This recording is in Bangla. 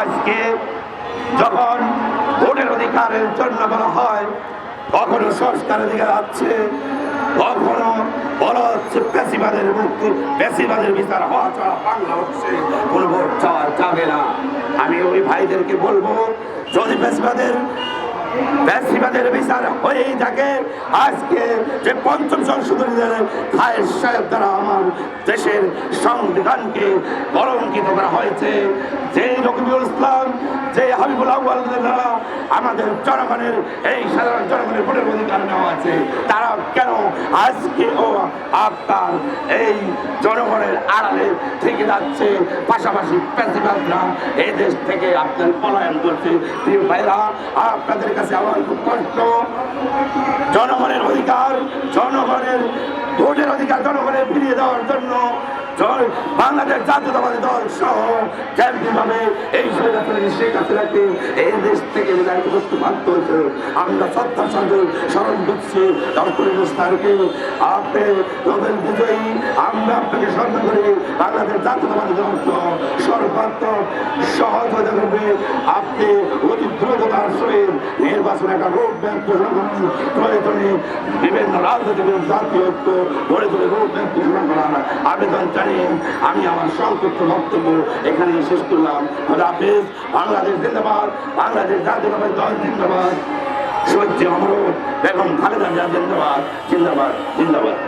আজকে যখন ভোটের অধিকারের জন্য বলা হয়, কখনো সংস্কারের দিকে যাচ্ছে, কখনো বলা হচ্ছে পেশিবাদের মুক্তি পেশিবাদের বিচার হওয়া ছাড়া বাংলাদেশে কোনো ভোট চাওয়া যাবে না। আমি ওই ভাইদেরকে বলব, যদি পেশিবাদের ব্যাসীবাদের বিচার হয়েই থাকে, আজকে যে পঞ্চম সংশোধনীদের খায়ের সাহেব দ্বারা আমার দেশের সংবিধানকে কলঙ্কিত করা হয়েছে। যে রকিবুল ইসলাম যে হাবিবুল আউ্বালদের দ্বারা আমাদের জনগণের, এই সাধারণ জনগণের ভোটের অধিকার নেওয়া আছে তারা কেন আজকে ও আপনার এই জনগণের আড়ালে থেকে যাচ্ছে? পাশাপাশি প্রেসিডেন্টরা এই দেশ থেকে আপনার পলায়ন করছে। প্রিয় ভাইরা, আপনাদের কাছে আমার খুব কষ্ট। জনগণের অধিকার, জনগণের ভোটের অধিকার জনগণের ফিরিয়ে দেওয়ার জন্য জন- বাংলাদেশ জাতীয়তাবাদী দল সহ যেমনিভাবে এই স্বৈরাচারী শেখ হাসিনাকে এই দেশ থেকে বিদায় করতে বাধ্য হয়েছে। আমরা সত্তার সঙ্গে স্মরণ করছি ডক্টর ইউনুস্তারকে আপনি নোবেল বিজয়ী। আমরা আপনাকে স্মরণ করি বাংলাদেশ জাতীয়তাবাদী দল সহ সর্বাত্মক সহযোগিতা করবে। আপনি অতি নির্বাচনে একটা রোড ব্যাংক ঘোষণা করুন বিভিন্ন রাজনৈতিক জাতীয় ঐক্য গড়ে তুলে রোড ব্যাংক ঘোষণা করার আবেদন জানিয়ে আমি আমার সংক্ষিপ্ত বক্তব্য এখানে শেষ করলাম। হাফেজ। বাংলাদেশ জিন্দাবাদ। বাংলাদেশ জাতীয়তাবাদী দল জিন্দাবাদ। সহ্য অমর বেগম খালেদা জিন্দাবাদ। জিন্দাবাদ। জিন্দাবাদ।